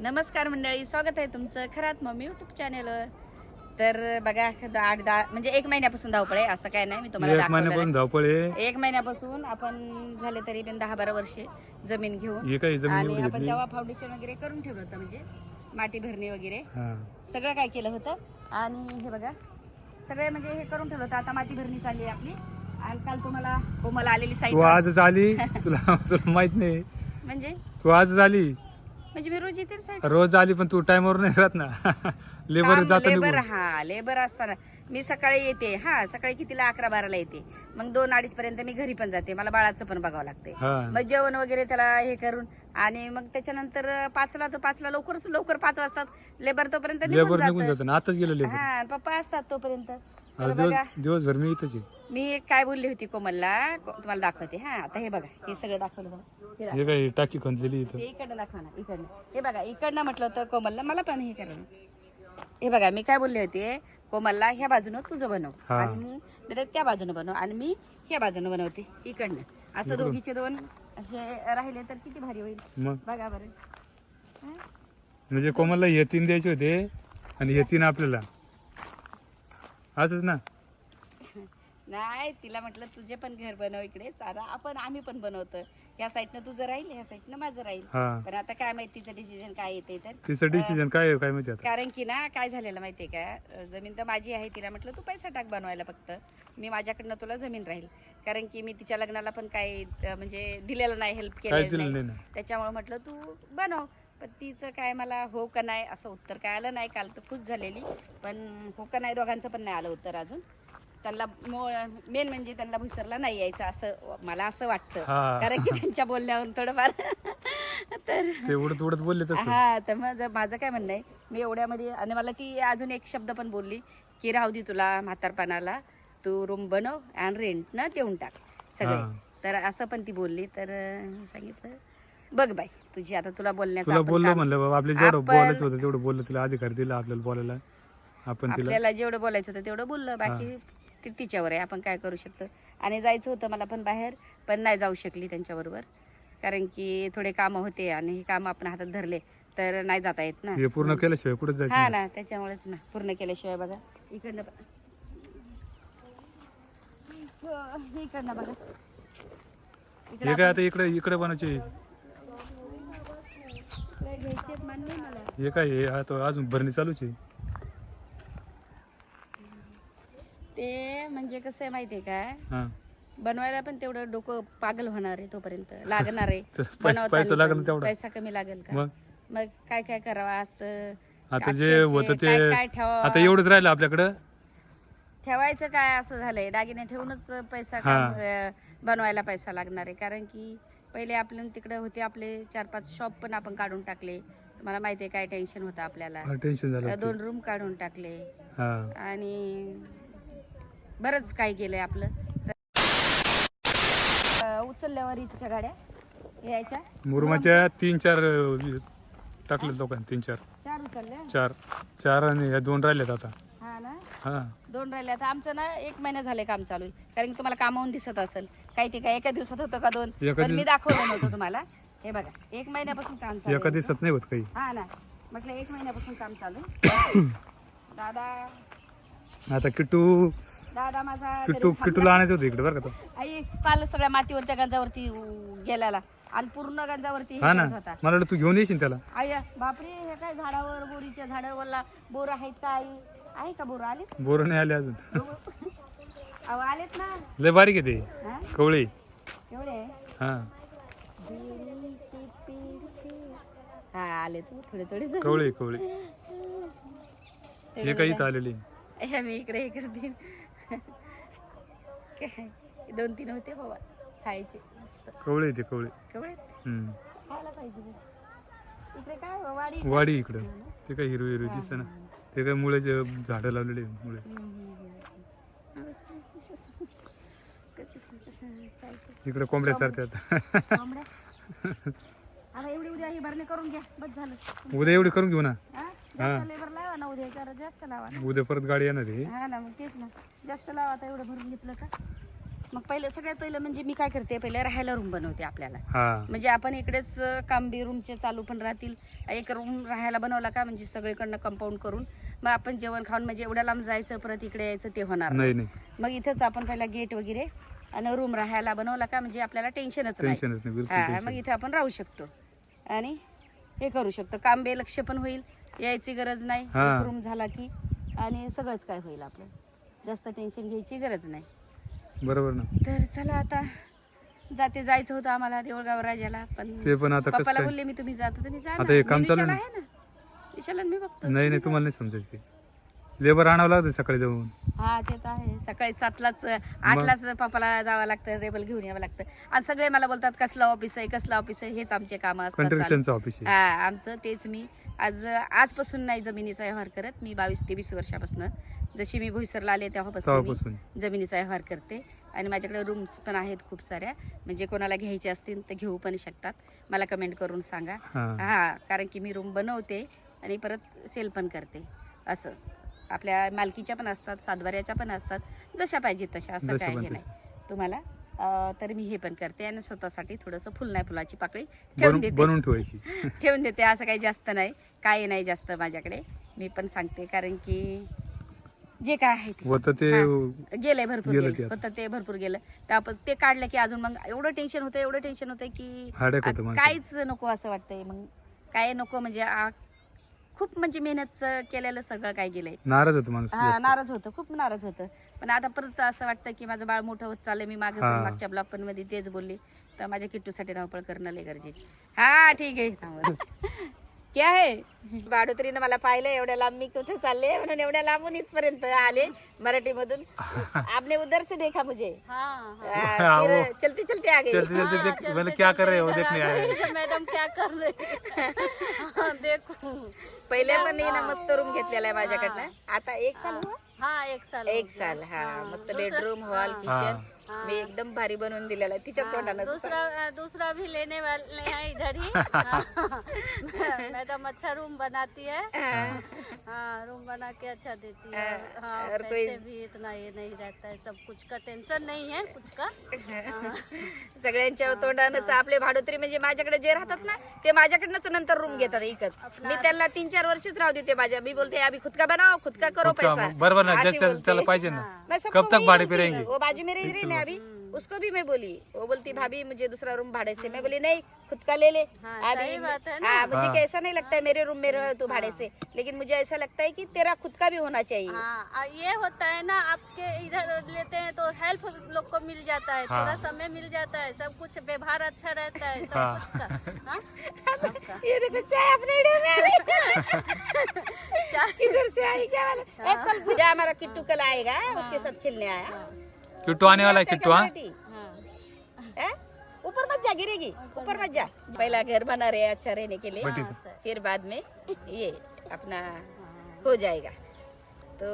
नमस्कार मंडळी स्वागत आहे तुमचं खरात मम्मी युट्यूब चॅनेलवर तर बघा आठ दहा म्हणजे एक महिन्यापासून धावपळ आहे असं काय नाही मी तुम्हाला एक दाखवलं महिन्यापासून धावपळ आहे. एक महिन्यापासून आपण झाले तरी पण दहा बारा वर्षे जमीन घेऊन. हे काही जमीन आणि एवढी आपण घेतली. तेव्हा फाउंडेशन वगैरे करून ठेवलं होतं म्हणजे माती भरणी वगैरे. हा. सगळं काय केलं होतं. आणि हे बघा सगळे म्हणजे हे करून ठेवलं होतं. आता माती भरणी चालली आहे आपली. आणि काल तुम्हाला कोमल आलेली तू साईड आजच आली? तुला तुला माहीत नाही. म्हणजे? तू आजच आली? म्हणजे मी रोज येते रोज आली पण तू टाइमवर नाही राहत ना. लेबर काम- जात लेबर निघून हा लेबर असताना. मी सकाळी येते हा सकाळी कितीला अकरा बाराला येते. मग दोन अडीच पर्यंत मी घरी पण जाते. मला बाळाचं पण बघावं लागते. हा. मग जेवण वगैरे त्याला हे करून आणि मग त्याच्यानंतर पाचला तर पाचला लवकर लवकर पाच वाजतात. लेबर तोपर्यंत लेबर निघून जातं. जात ना. आताच गेलो लेबर. हा पप्पा असतात तोपर्यंत. बघा दिवस दिवसभर मी इथंच आहे. मी काय बोलली होती कोमलला को- तुम्हाला दाखवते हा आता हे बघा हे सगळं दाखवलं बघा. हे. हे काय टाकी इथं? ते इकडनं दाखवा ना इकडनं. हे बघा इकडनं म्हटलं होतं कोमलला मला पण हे करा हे बघा मी काय बोलले होते कोमलला ह्या बाजूनं तुझं बनव हा. आणि मग त्या बाजूनं बनव आणि मी ह्या बाजूनं बनवते इकडनं. असं दोघीचे दोन असे राहिले तर किती भारी होईल. मग? बघा बरं. हा? म्हणजे कोमलला हे तीन द्यायचे होते आणि हे तीन आपल्याला. असंच ना? नाही तिला म्हटलं तुझे पण घर बनव इकडे चारा आपण आम्ही पण बनवतो. या साईडनं तुझं राहील ह्या साईडनं माझं राहील. हा. पण आता काय माहिती तिचं डिसिजन काय येते तर. तिचं डिसिजन काय आहे काय माहिती आता? कारण की ना काय झालेलं माहितीये का? जमीन तर माझी आहे तिला म्हटलं तू पैसा टाक बनवायला फक्त. मी माझ्याकडनं तुला जमीन राहील. कारण की मी तिच्या लग्नाला पण काय अं, म्हणजे दिलेलं नाही हेल्प काय केलेलं दिलं नाही. त्याच्यामुळे म्हटलं तू बनव. पण तिचं काय मला हो का नाही? असं उत्तर काय आलं नाही. काल तर खुश झालेली. पण हो का नाही दोघांचं पण नाही आलं उत्तर अजून. त्यांना मेन म्हणजे त्यांना भुसरला नाही यायचं असं मला असं वाटतं. हा. कारण की त्यांच्या बोलण्यावरून थोडंफार. तर ते उडत उडत बोलले तसं. हा तर माझं माझं काय म्हणणं आहे मी एवढ्यामध्ये आणि मला ती अजून एक शब्द पण बोलली की राहू दे तुला म्हातारपणाला तू रूम बनव आणि रेंट न देऊन टाक सगळे. हा. तर असं पण ती बोलली तर अं, सांगितलं बघ बाई तुझी आता तुला बोलण्याचं तुला आपण बोललो काम- म्हणलं बाबा आपले जेवढं आपण- बोलायचं होतं तेवढं बोललं तिला अधिकार दिला आपल्याला बोलायला. आपण तिला आपल्याला जेवढं बोलायचं होतं तेवढं बोललं बाकी ते तिच्यावर आहे. आपण काय करू शकतो? आणि जायचं होतं मला पण बाहेर पण नाही जाऊ शकली त्यांच्याबरोबर. कारण की थोडे कामं होते आणि हे काम आपण हातात धरले तर नाही जाता येत ना. हे पूर्ण केल्याशिवाय कुठे जायचं हा. ना त्याच्यामुळेच ना. पूर्ण केल्याशिवाय बघा. इकडनं बघा. इकडनं बघा. इकडं हे काय आता इकडे इकडे घ्यायचे आहेत, मान्य मला. हे काय हे आता अजून भरणी चालूच आहे. ते म्हणजे कसं आहे माहितीये काय हा. बनवायला पण तेवढं डोकं पागल होणार आहे तोपर्यंत. लागणार आहे. बनवताना पैसा पण. लागणार तेवढा. पैसा कमी लागेल का? मग? मग काय काय करावं असतं आता जे अक्षरशः होतं ते काय काय ठेवावं? आता एवढंच राहिलं आपल्याकडं? ठेवायचं काय असं झालंय? दागिने ठेवूनच पैसा काम अं, बनवायला पैसा लागणार आहे. कारण की पहिले आपल्या तिकडे होते आपले चार पाच शॉप पण आपण काढून टाकले. तुम्हाला माहिती आहे काय टेन्शन होतं आपल्याला. टेन्शन झालं तर होतं. दोन रूम काढून टाकले. हा. आणि बरंच काही केलंय आपलं. तर, उचलल्यावर इथच्या गाड्या यायच्या मुरुमाच्या तीन चार अं, टाकले लोकांनी तीन चार. चार उचलल्या चार. चार आणि ह्या दोन राहिलेत आता. हा ना? हा. दोन राहिले. आता आमचं ना एक महिना झाले काम चालू आहे. कारण की तुम्हाला कामावून दिसत असेल. काही ते काय एका दिवसात होतं का दोन? एका पण मी दिवस- दाखवलं नव्हतं तुम्हाला. हे बघा एक महिन्यापासून काम चालू एका आहे. दिवसात नाही होत काही. हा ना. म्हटलं एक महिन्यापासून काम चालू आहे. दादा आता किट्टू दादा माझा किट्टू घरी किट्टूला आणायचं होतं इकडे बरं का तो. थांबला. आई पाल सगळ्या मातीवर त्या गंजावरती उ- गेलेला. आणि पूर्ण गंजावरती हे हा ना. करत होता. मला वाटलं तू घेऊन येशील त्याला. आय बापरे हे काय झाडावर बोरीच्या झाडावरला बोर आहेत का आई? आहे का बोर? आले बोर नाही आले अजून. अहो आलेत ना. लय बारीक आहे ते. हा? कवळे. एवढे? हा. हा थोडे थोडे. कवळे कवळे. हे काही इथं आलेली. हे मी इकडे हे करते काय? दोन तीन होते बाबा. खायचे. मस्त. कवळे ते कवळे. हम्म. खायला पाहिजे. इकडे काय वाडी वाडी इकडं. ते काय हिरवी हिरवी दिसतं ना. ते काय मुळेचे झाडं लावलेले आहे, मुळे. इकडे कोंबड्या कोंबड्या. आता एवढी उद्या ही भरणी करून घ्या. बस झालं. उद्या एवढी करून घेऊ ना. हा? जास्त लेबर लावा ना उद्या जरा जास्त लावा उद्या परत गाडी येणार आहे. हा ना मग तेच ना. जास्त लावा आता एवढं भरून घेतलं का मग पहिलं सगळ्यात पहिलं म्हणजे मी काय करते पहिलं राहायला रूम बनवते आपल्याला. हा. म्हणजे आपण इकडेच अं, काम बी रूमचे चालू पण राहतील. एक रूम राहायला बनवला का म्हणजे सगळीकडनं कंपाऊंड करून. मग आपण जेवण खाऊन म्हणजे एवढ्या लांब जायचं परत इकडे यायचं ते होणार नाही. नाही नाही. मग इथंच आपण पहिला गेट वगैरे आणि रूम राहायला बनवला का म्हणजे आपल्याला टेन्शनच नाही. टेन्शनच नाही बिलकुल हा मग इथे आपण राहू शकतो. आणि हे करू शकतो. काम बे लक्ष पण होईल. यायची गरज नाही हा. रूम झाला की आणि सगळंच काय होईल आपलं. जास्त टेन्शन घ्यायची गरज नाही. बरोबर ना. तर चला आता जाते जायचं होतं आम्हाला देऊळगाव राजाला पण ते पण आता कसं पप्पाला काय? बोलले मी तुम्ही जाता तुम्ही जा आता. हे मी काम चालू विशाल आहे आहे ना. मी बघतो. नाही नाही तुम्हाला नाही समजायचं ते. लेबर आणावं लागतं सकाळी जाऊन. हा ते तर आहे. सकाळी सातलाच आठलाच पप्पाला जावं लागतं रेबल घेऊन यावं लागतं. आणि सगळे मला बोलतात कसलं ऑफिस आहे कसलं ऑफिस आहे हेच आमचे काम असतात चालू. कंट्रक्शनचं ऑफिस आहे. हा आमचं तेच मी. आज आजपासून नाही जमिनीचा व्यवहार करत. मी बावीस तेवीस वर्षापासून. जशी मी भोईसरला आले तेव्हापासून मी जमिनीचा व्यवहार करते. आणि माझ्याकडे रूम्स पण आहेत खूप साऱ्या. म्हणजे कोणाला घ्यायचे असतील तर घेऊ पण शकतात. मला कमेंट करून सांगा. हा. कारण की मी रूम बनवते आणि परत सेल पण करते. असं. आपल्या मालकीच्या पण असतात सातबाऱ्याच्या पण असतात. जशा पाहिजे तशा. असं काय हे. नाही. तुम्हाला? तर मी हे पण करते आणि स्वतःसाठी थोडंसं फुल नाही फुलाची पाकळी ठेवून देते. बनवून ठेवायची. ठेवून देते. असं काही जास्त नाही. काही नाही जास्त माझ्याकडे. मी पण सांगते. कारण की जे काय आहे ते. गेलंय भरपूर. होतं ते. भरपूर गेलं. तर आपण ते काढलं की अजून मग एवढं टेन्शन होतं एवढं टेन्शन होतं की. काहीच नको असं वाटतंय. मग काय नको म्हणजे खूप म्हणजे मेहनत केलेलं सगळं काय गेलंय नाराज होतो माणूस हा. नाराज होतं खूप नाराज होतं पण आता परत असं वाटतं की माझं बाळ मोठं होत चाललंय मी मागे हा. मागच्या ब्लॉग पण मध्ये तेच बोलले तर माझ्या किट्टूसाठी धावपळ करणं लय गरजेची हा ठीक आहे. क्या है? बाडोत्रीनं मला पाहिलं एवढ्या लांब मी कुठे चालले म्हणून एवढ्या लांबून इथपर्यंत आले मराठी मधून आपने उधर से देखा मुझे. हाँ फिर वो- चलते चलते आ गए चलते चलते देख मैंने क्या कर रहे हो देखने आए मैडम क्या कर रहे हाँ, देखो. पहिले पण हिनं मस्त रूम घेतलेला आहे माझ्याकडनं. आता एक साल हुआ? हाँ एक साल हो एक गया। साल हा हाँ, मस्त बेडरूम हॉल हा. किचन मी एकदम भारी बनवून दिलेला आहे तिच्या तोंडानं दूसरा. दूसरा भी लेने वाले हैं इधर ही मैडम अच्छा रूम बनाती है. हाँ रूम बना के अच्छा देती है हाँ, और पैसे भी इतना ये नहीं रहता है सब कुछ का टेंशन नहीं है कुछ का. सगळ्यांच्या तोंडानंच आपले भाडोत्री म्हणजे माझ्याकडे जे राहतात ना ते माझ्याकडनंच नंतर रूम घेतात इकत मी त्यांना तीन चार वर्षच राहू देते माझ्या. मी बोलते अभी खुद का बनाओ खुद का करो पैसा? बरोबर ना त्याला पाहिजे ना. कब तक भाड़े पे रहेंगे। वो बाजू में रह रही ना अभी? उसको भी मैं बोली। वो बोलती भाभी मुझे दूसरा रूम भाड़े से। मैं बोली नहीं खुद का ले ले। हाँ, सही बात है ना। हाँ, मुझे हाँ। कैसा नहीं लगता है मेरे रूम में रहो तू भाड़े से। लेकिन मुझे ऐसा लगता है कि तेरा खुद का भी होना चाहिए। हाँ ये होता है ना आपके इधर लेते हैं तो हेल्प लोग को मिल जाता है। हाँ। थोड़ा समय मिल जाता है सब कुछ व्यवहार अच्छा रहता है सब हाँ। कुछ का। हाँ? ये देखो चाय अपने आ से आई क्या वाला? कल हमारा किट्टू कल आएगा उसके साथ खेलने आया। किट्टू आने वाला है? किट्टू हाँ? ऊपर मत जा गिरेगी. ऊपर मत जा पहला घर बना रहे अच्छा रहने के लिए। फिर बाद में ये अपना हो जाएगा. तो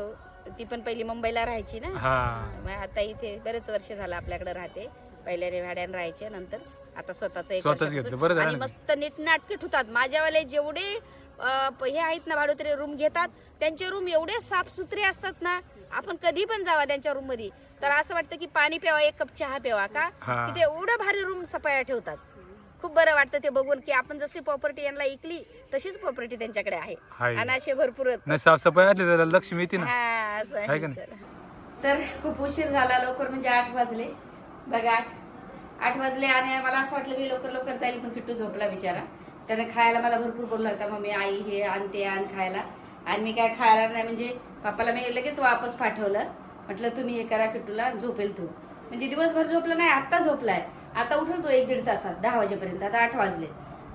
ती पण पहिली मुंबईला राहायची ना? हा. मग आता इथे बरेच वर्ष झालं आपल्याकडे राहते. पहिल्याने भाड्याने राहायचे नंतर आता स्वतःच एक स्वतःच वर्षापासून. घेतलं, बरं झालं आणि ना. मस्त नीटनाटकीट होतात माझ्यावाले जेवढे अं, प- हे आहेत ना भाडोत्री रूम घेतात त्यांचे रूम एवढे साफसुथरे असतात ना आपण कधी पण जावा त्यांच्या रूममध्ये तर असं वाटतं की पाणी प्यावा एक कप चहा प्यावा का. की ते एवढं भारी रूम सफाया ठेवतात. खूप बरं वाटतं ते बघून की आपण जशी प्रॉपर्टी यांना ऐकली तशीच प्रॉपर्टी त्यांच्याकडे आहे. आणि असे भरपूर त्याला लक्ष्मी येते हा. तर खूप उशीर झाला लवकर म्हणजे आठ वाजले. बघा आठ आठ वाजले आणि मला असं वाटलं मी लवकर लवकर जाईल पण किट्टू झोपला बिचारा. त्याने खायला मला भरपूर बोलला होता मम्मी आई हे आणते आण खायला. आणि मी काय खायला नाही म्हणजे पप्पाला मी लगेच वापस पाठवलं. म्हटलं तुम्ही हे करा किटूला झोपेल तू. म्हणजे दिवसभर झोपला नाही आत्ता झोपलाय. आता उठून तो एक दीड तासात दहा वाजेपर्यंत आता आठ वाजले.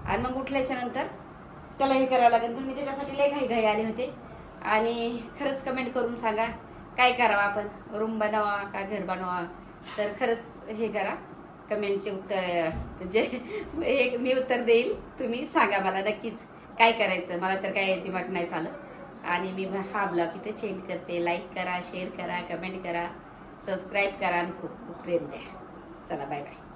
आणि मग उठल्याच्या नंतर त्याला हे करावं लागेल. पण मी त्याच्यासाठी लय घाई घाई आले होते. आणि खरंच कमेंट करून सांगा काय करावं आपण? रूम बनवा का घर बनवा? तर खरंच हे करा. कमेंटचे उत्तर म्हणजे हे मी उत्तर देईल. तुम्ही सांगा मला नक्कीच. काय करायचं? मला तर काय दिमाग नाही चालत. आणि मी हा ब्लॉग इथे चेंज करते. लाईक करा शेअर करा कमेंट करा सबस्क्राईब करा आणि खूप खूप प्रेम द्या. चला बाय बाय